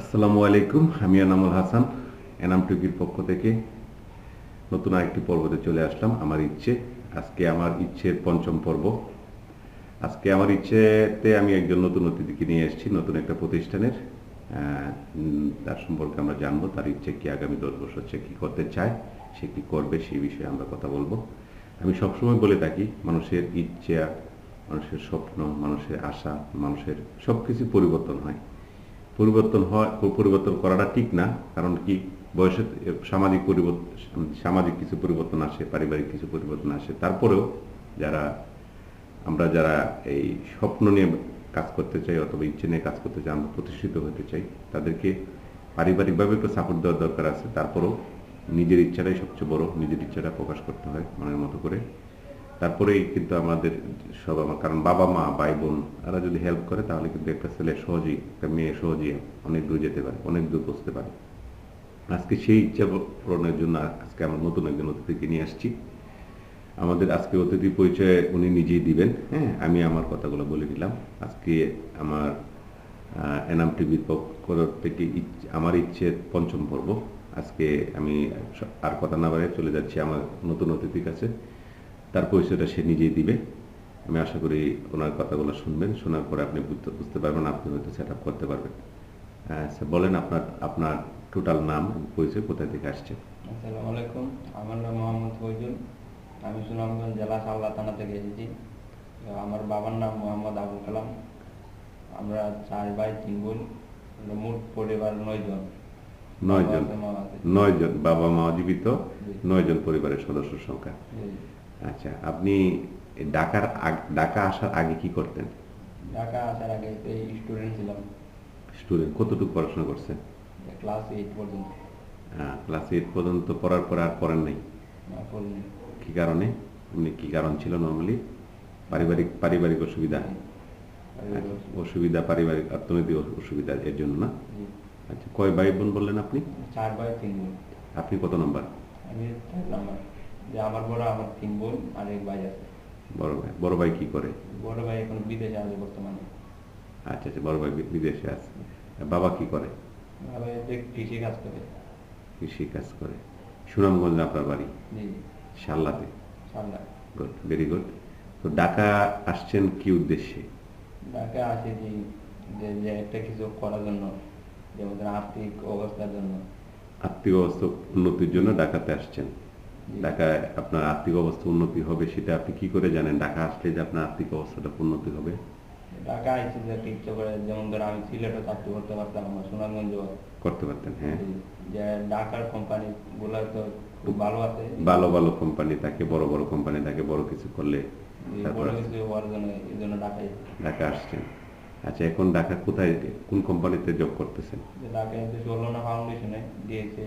আসসালামু আলাইকুম, আমি এনামুল হাসান, এনাম টুকির পক্ষ থেকে নতুন আরেকটি পর্বতে চলে আসলাম, আমার ইচ্ছে, আজকে আমার ইচ্ছের পঞ্চম পর্ব। আজকে আমার ইচ্ছেতে আমি একজন নতুন অতিথিকে নিয়ে এসেছি, নতুন একটা প্রতিষ্ঠানের তার সম্পর্কে আমরা জানব, তার ইচ্ছে কি আগামী দশ বছর সে কী করতে চায়, সে কি করবে সেই বিষয়ে আমরা কথা বলব। আমি সবসময় বলে থাকি, মানুষের ইচ্ছা, মানুষের স্বপ্ন, মানুষের আশা, মানুষের সব কিছু পরিবর্তন হয়। পরিবর্তন হয় পরিবর্তন করাটা ঠিক না, কারণ কি বয়সে সামাজিক পরিবর্তন সামাজিক কিছু পরিবর্তন আসে, পারিবারিক কিছু পরিবর্তন আসে। তারপরেও যারা, আমরা যারা এই স্বপ্ন নিয়ে কাজ করতে চাই অথবা ইচ্ছে নিয়ে কাজ করতে চাই, আমরা প্রতিষ্ঠিত হতে চাই, তাদেরকে পারিবারিকভাবে একটু সাপোর্ট দেওয়ার দরকার আছে। তারপরেও নিজের ইচ্ছাটাই সবচেয়ে বড়, নিজের ইচ্ছাটা প্রকাশ করতে হয় মনের মতো করে। তারপরেই কিন্তু আমাদের সব আমার, কারণ বাবা মা, ভাই বোন, এরা যদি হেল্প করে তাহলে কিন্তু একটা ছেলে সহজেই, একটা মেয়ে সহজেই অনেক দূর যেতে পারে, অনেক দূর পৌঁছতে পারে। আজকে সেই ইচ্ছা পূরণের জন্য আজকে আমরা নতুন একজন অতিথিকে নিয়ে আসছি। আমাদের আজকে অতিথি পরিচয় উনি নিজেই দিবেন হ্যাঁ আমি আমার কথাগুলো বলে দিলাম। আজকে আমার এনাম টিভির পক্ষ থেকে আমার ইচ্ছে পঞ্চম পর্ব। আজকে আমি আর কথা না বাড়িয়ে চলে যাচ্ছি আমার নতুন অতিথির কাছে। তার পরিচয়টা সে নিজেই দিবে। আমি আশা করি ওনার কথাগুলো শুনবেন। শোনার পরে আপনি বুঝতে বুঝতে পারবেন আপনি হয়তো সেট আপ করতে পারবেন। হ্যাঁ স্যার বলেন আপনার আপনার টোটাল নাম পরিচয় কোথায় থেকে আসছে? আসসালামু আলাইকুম। আমার নাম মোহাম্মদ ফৈজুল। আমি সুনামগঞ্জ জেলা সাল্লা থানা থেকে এসেছি। আমার বাবার নাম মোহাম্মদ আবুল কালাম। আমরা চার ভাই তিন বোন। মোট পরিবার নয় জন। নয় বাবা জন মা নয় জন। বাবা মা জীবিত। জি। নয় জন পরিবারের সদস্য সংখ্যা। আচ্ছা আপনি ঢাকার ঢাকা আসার আগে কি করতেন? ঢাকা আসার আগে স্টুডেন্ট ছিলাম। স্টুডেন্ট কতটুকু পড়াশোনা করছেন? ক্লাস এইট পর্যন্ত। হ্যাঁ ক্লাস এইট পর্যন্ত পড়ার পরে আর পড়েন নাই। কি কারণে? এমনি কি কারণ ছিল নর্মালি পারিবারিক পারিবারিক অসুবিধা? আচ্ছা, অসুবিধা। পারিবারিক অর্থনৈতিক অসুবিধা এর জন্য না? আচ্ছা কয় ভাই বোন বললেন আপনি? চার ভাই তিন বোন। আপনি কত নম্বর আমি নাম্বার যে আমার বড় আমার তিন বোন আর এক ভাই আছে। বড় ভাই বড় ভাই কি করে? বড় ভাই এখন বিদেশে আছে বর্তমানে। আচ্ছা আচ্ছা বড় ভাই বিদেশে আছে। বাবা কি করে? যে কৃষি কাজ করে। কৃষি কাজ করে। সুনামগঞ্জ আপনার বাড়ি? জি শাল্লাতে সাল্লা। Good very good. তো ঢাকা আসছেন কি উদ্দেশ্যে? ঢাকা আসে যে যে একটা কিছু করার জন্য যেমন আর্থিক অবস্থার জন্য। আর্থিক অবস্থা উন্নতির জন্য ঢাকাতে আসছেন। ঢাকায় আপনার আর্থিক অবস্থা উন্নতি হবে সেটা আপনি কি করে জানেন? ঢাকা আসলে যে আপনার আর্থিক অবস্থাটা উন্নতি হবে? ঢাকা যে একটা করে যেমন ধরো আমি সিলেটও চাকরি করতে পারতাম সুনামগঞ্জ করতে পারতেন হ্যাঁ। যে ঢাকার কোম্পানি গুলা তো খুব ভালো আছে। ভালো ভালো কোম্পানি থাকে বড় বড় কোম্পানি থাকে বড় কিছু করলে বড় কিছু হওয়ার জন্য এই জন্য ঢাকায়। ঢাকা আসছেন। আচ্ছা এখন ঢাকা কোথায় কোন কোম্পানিতে জব করতেছেন? ঢাকায় ষোলনা ফাউন্ডেশনে দিয়েছে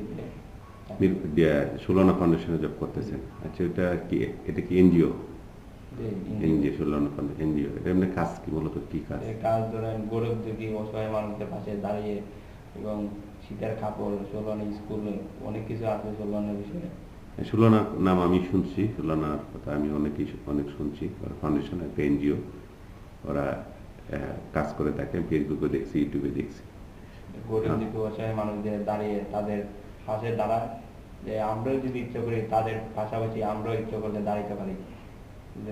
সুলনা ফাউন্ডেশনে জব করতেছেন। আচ্ছা এটা কি এটা কি NGO? NGO. Sulna foundation NGO. এটা এমনি কাজ কি মূলত কি কাজ? কাজ ধরেন গরিব দুঃখী অসহায় মানুষদের পাশে দাঁড়িয়ে এবং শীতের কাপড় চলন স্কুল অনেক কিছু আছে চলনের বিষয়ে। সুলনার নাম আমি শুনছি সুলনার কথা আমি অনেকেই অনেক শুনছি। ওরা ফাউন্ডেশন একটা এনজিও। ওরা কাজ করে থাকে ফেসবুকে দেখছি ইউটিউবে দেখছি। গরিব। দুঃখী অসহায় মানুষদের দাঁড়িয়ে তাদের পাশে দাঁড়ায় যে আমরাও যদি ইচ্ছা করি তাদের পাশাপাশি আমরাও ইচ্ছা করলে দাঁড়াইতে পারি।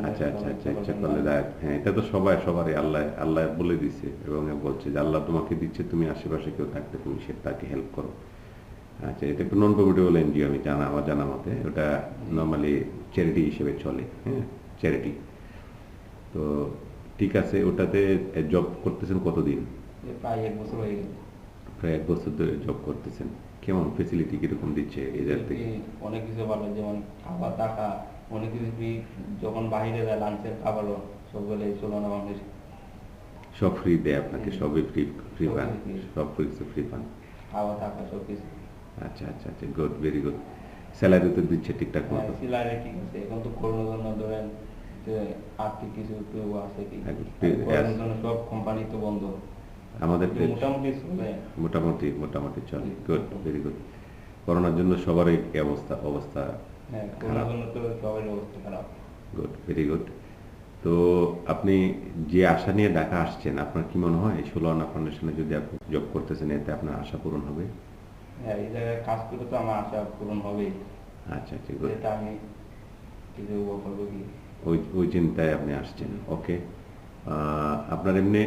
আচ্ছা আচ্ছা আচ্ছা ইচ্ছা করলে হ্যাঁ এটা তো সবাই সবারই আল্লাহ আল্লাহ বলে দিছে এবং বলছে যে আল্লাহ তোমাকে দিচ্ছে তুমি আশেপাশে কেউ থাকতে তুমি সে তাকে হেল্প করো। আচ্ছা এটা একটু নন প্রফিটেবল এনজিও আমি জানা আমার জানা মতে। ওটা নর্মালি চ্যারিটি হিসেবে চলে হ্যাঁ চ্যারিটি তো ঠিক আছে ওটাতে জব করতেছেন কতদিন? প্রায় এক বছর হয়ে প্রায় এক বছর ধরে জব করতেছেন। কেমন ফেসিলিটি কীরকম দিচ্ছে এদের থেকে? অনেক কিছু ভালো যেমন খাবার টাকা অনেক কিছু ফ্রি যখন বাইরে যায় লাঞ্চের খাবারও সবগুলো এই চলনা ফাউন্ডেশন সব ফ্রি দেয় আপনাকে সবই ফ্রি ফ্রি পান? সব কিছু ফ্রি পান? খাওয়া থাকা সব কিছু। আচ্ছা আচ্ছা আচ্ছা গুড ভেরি গুড স্যালারি তো দিচ্ছে ঠিকঠাক হ্যাঁ, মতো সিলারে ঠিক আছে। এখন তো করোনার জন্য ধরেন যে আর্থিক কিছু একটু আছে কি? করোনার জন্য সব কোম্পানি তো বন্ধ। আমাদের মোটামুটি মোটামুটি চলে। গুড ভেরি গুড করোনার জন্য সবারই এই অবস্থা অবস্থা খারাপ। করোনার জন্য তো সবারই অবস্থা খারাপ। গুড ভেরি গুড তো আপনি যে আশা নিয়ে ঢাকা আসছেন আপনার কি মনে হয়? ষোলো আনা ফাউন্ডেশনে যদি আপনি জব করতেছেন এতে আপনার আশা পূরণ হবে? হ্যাঁ এই জায়গায় কাজ করে তো আমার আশা পূরণ হবেই। আচ্ছা আচ্ছা good. যেটা আমি কিছু করব কি? ওই ওই চিন্তায় আপনি আসছেন ওকে আপনার এমনি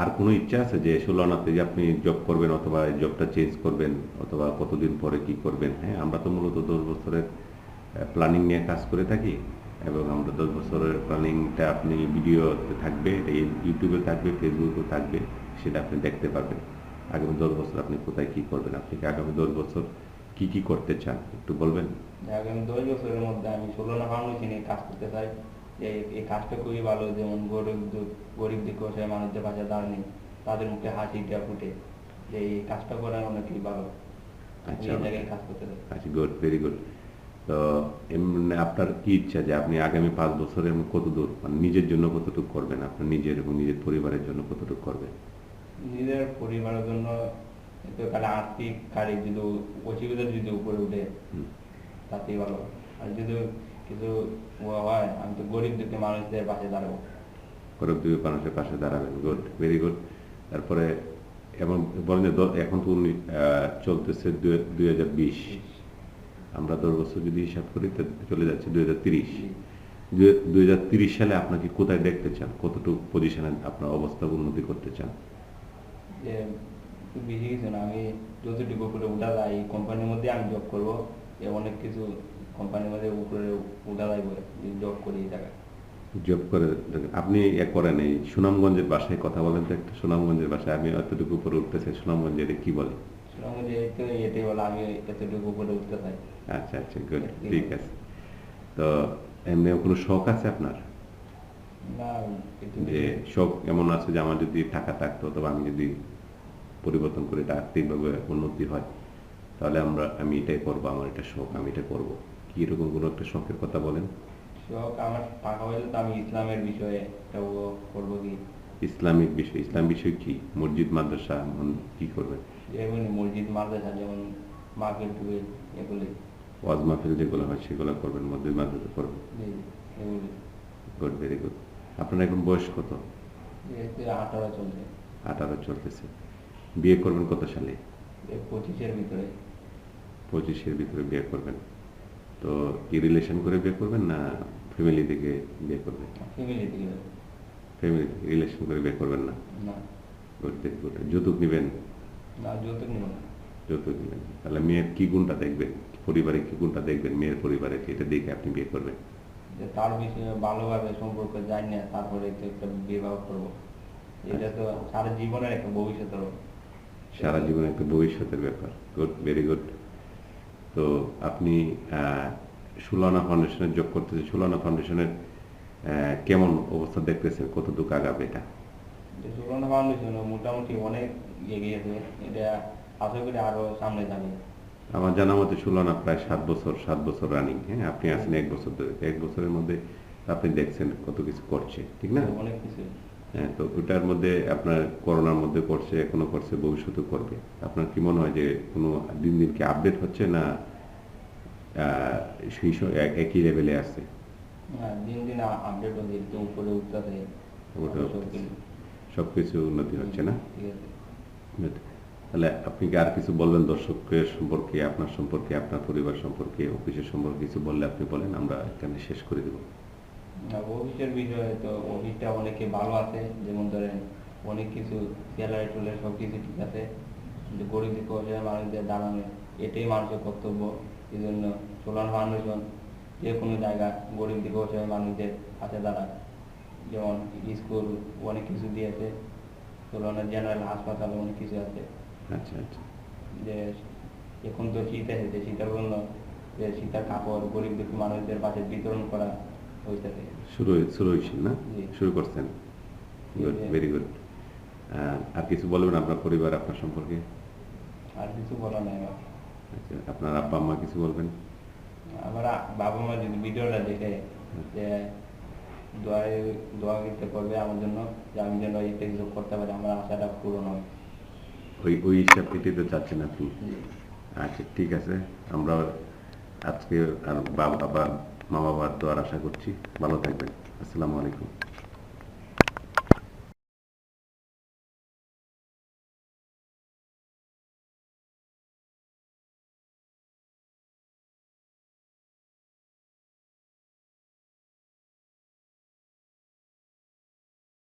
আর কোনো ইচ্ছা আছে যে ষোলো আনাতে যে আপনি জব করবেন অথবা জবটা চেঞ্জ করবেন অথবা কতদিন পরে কি করবেন? হ্যাঁ আমরা তো মূলত দশ বছরের প্ল্যানিং নিয়ে কাজ করে থাকি এবং আমরা দশ বছরের প্ল্যানিংটা আপনি ভিডিওতে থাকবে, এই ইউটিউবে থাকবে, ফেসবুকেও থাকবে, সেটা আপনি দেখতে পাবেন আগামী দশ বছর আপনি কোথায় কি করবেন? আপনি কি আগামী দশ বছর কি কি করতে চান? একটু বলবেন। আগামী দশ বছরের মধ্যে আমি ষোলো না ফাউন্ডেশন কাজ করতে চাই। এই- কাজটা খুবই ভালো যেমন গরিব গরিব অসহায় মানুষদের পাশে দাঁড়ানি তাদের মুখে হাসিটা ফুটে যে এই কাজটা করা অনেকই ভালো। আচ্ছা। আচ্ছা গুড ভেরি গুড তো এমনি আপনার কি ইচ্ছা যে আপনি আগামী পাঁচ বছরে এমন কত দূর মানে নিজের জন্য কতটুকু করবেন? আপনার নিজের এবং নিজের পরিবারের জন্য কতটুকু করবেন? নিজের পরিবারের জন্য আর্থিক কারি যদি অসুবিধা যদি উপরে উঠে। তাতেই ভালো। আর যদি হয় আমি তো গরিব দুঃখী মানুষদের পাশে দাঁড়াবো। গরিব দুই মানুষের পাশে দাঁড়াবেন গুড ভেরি গুড তারপরে এমন বলেন যে এখন তো চলতেছে দুই হাজার বিশ। আমরা দশ বছর যদি হিসাব করি চলে যাচ্ছে দুই হাজার তিরিশ। দুই হাজার তিরিশ সালে আপনাকে কোথায় দেখতে চান? কতটুকু পজিশনে আপনার অবস্থা উন্নতি করতে চান? বেশি কিছু না আমি যতটুকু উপরে উঠা যায় এই কোম্পানির মধ্যে আমি জব করব। অনেক কিছু কোম্পানির মধ্যে উপরে উঠা যাইব জব করি এই জায়গায়। জব করে আপনি এ করেন এই সুনামগঞ্জের বাসায় কথা বলেন তো একটা সুনামগঞ্জের বাসায় আমি এতটুকু উপরে উঠতেছি সুনামগঞ্জের কি বলে? সুতরাং যে এই তো এটাই বলে আমি এতটুকু উপরে উঠতে চাই। আচ্ছা আচ্ছা গুড ঠিক আছে। তো এমনি কোনো শখ আছে আপনার? যে শখ এমন আছে যে আমার যদি টাকা থাকতো অথবা আমি যদি পরিবর্তন করে এটা আর্থিকভাবে উন্নতি হয় তাহলে আমরা আমি এটাই করব আমার এটা শখ আমি এটা করব। কি এরকম কোনো একটা শখের কথা বলেন? শখ আমার টাকা হইলে তো আমি ইসলামের বিষয়ে করব কি? ইসলামিক বিষয় ইসলাম বিষয় কি? মসজিদ মাদ্রাসা কি করবেন? যেমন মসজিদ মাদ্রাসা যেমন মার্কেট টুয়েল এগুলি ওয়াজ মাহফিল যেগুলো হয় সেগুলো করবেন মসজিদ মাদ্রাসা করবেন? এগুলি গুড ভেরি গুড। আপনার এখন বয়স কত? আঠারো চলছে। আঠারো চলতেছে। বিয়ে করবেন কত সালে? পঁচিশের ভিতরে। পঁচিশের ভিতরে বিয়ে করবেন। তো কি রিলেশন করে বিয়ে করবেন না ফ্যামিলি থেকে বিয়ে করবেন? ফ্যামিলি থেকে ফ্যামিলি রিলেশন করে বিয়ে করবেন না? যৌতুক নেবেন? না যৌতুক নিব না। যৌতুক নেবেন। তাহলে মেয়ের কি গুণটা দেখবেন পরিবারে কি গুণটা দেখবেন? মেয়ের পরিবারে এটা দেখে আপনি বিয়ে করবেন। যে তার বিষয়ে ভালোভাবে সম্পর্ক জানি না তারপরে তো একটা বিবাহ করব। এটা তো সারা জীবনের একটা ভবিষ্যৎ হবে। সারা জীবন একটা ভবিষ্যতের ব্যাপার। গুড ভেরি গুড তো আপনি সুলানা ফাউন্ডেশনের যোগ করতেছে। সুলানা ফাউন্ডেশনের কেমন অবস্থা দেখতেছেন? কতটুকু আগাবে এটা? সুবর্ণ ফাউন্ডেশন মোটামুটি অনেক এগিয়েছে। এটা আশা করি আরও সামনে যাবে। আমার জানা মতে সুলানা প্রায় সাত বছর সাত বছর রানিং হ্যাঁ? আপনি আছেন এক বছর ধরে। এক বছরের মধ্যে আপনি দেখছেন কত কিছু করছে ঠিক না? অনেক কিছু। তো ওটার মধ্যে আপনার করোনার মধ্যে করছে এখনও করছে ভবিষ্যতে করবে। আপনার কি মনে হয় যে কোনো দিন দিন কি আপডেট হচ্ছে না সেই একই লেভেলে আছে হ্যাঁ, দিন দিন আপডেট হচ্ছে একটু উপরে উপরে সব কিছু। উন্নতি হচ্ছে না. তাহলে আপনি কি আর কিছু বলবেন দর্শকের সম্পর্কে আপনার সম্পর্কে আপনার পরিবার সম্পর্কে অফিসের সম্পর্কে কিছু বললে আপনি বলেন আমরা এখানে শেষ করে দেবো। অফিসের বিষয়ে তো অফিসটা অনেকে ভালো আছে যেমন ধরেন অনেক কিছু স্যালারি টুলে সব কিছু ঠিক আছে কিন্তু গরিব অসহায় মানুষদের দাঁড়ানো এটাই মানুষের কর্তব্য এই জন্য সোলার ফাউন্ডেশন যে কোনো জায়গা গরিব অসহায় মানুষদের পাশে দাঁড়ায় যেমন স্কুল অনেক কিছু দিয়েছে সোলানের জেনারেল হাসপাতাল অনেক কিছু আছে। আচ্ছা আচ্ছা। যে এখন তো শীত এসেছে শীতের জন্য যে শীতের কাপড় গরিব দুঃখী মানুষদের পাশে বিতরণ করা শুরু শুরু হয়েছে না? শুরু করছেন? গুড। ভেরি গুড আর কিছু বলবেন আপনার পরিবার আপনার সম্পর্কে? আর কিছু বলা নাই আচ্ছা আপনার আব্বা আম্মা কিছু বলবেন? আমার বাবা মা যদি ভিডিওটা দেখে যে দোয়া দোয়া করতে করবে আমার জন্য যে আমি যেন এটা কিছু করতে পারি আমার আশাটা পূরণ হয়। ওই ওই হিসাব তো চাচ্ছেন আপনি। আচ্ছা ঠিক আছে। আমরা আজকে আর বাবা মা বাবার দোয়ার আশা করছি। ভালো থাকবেন। আসসালামু আলাইকুম।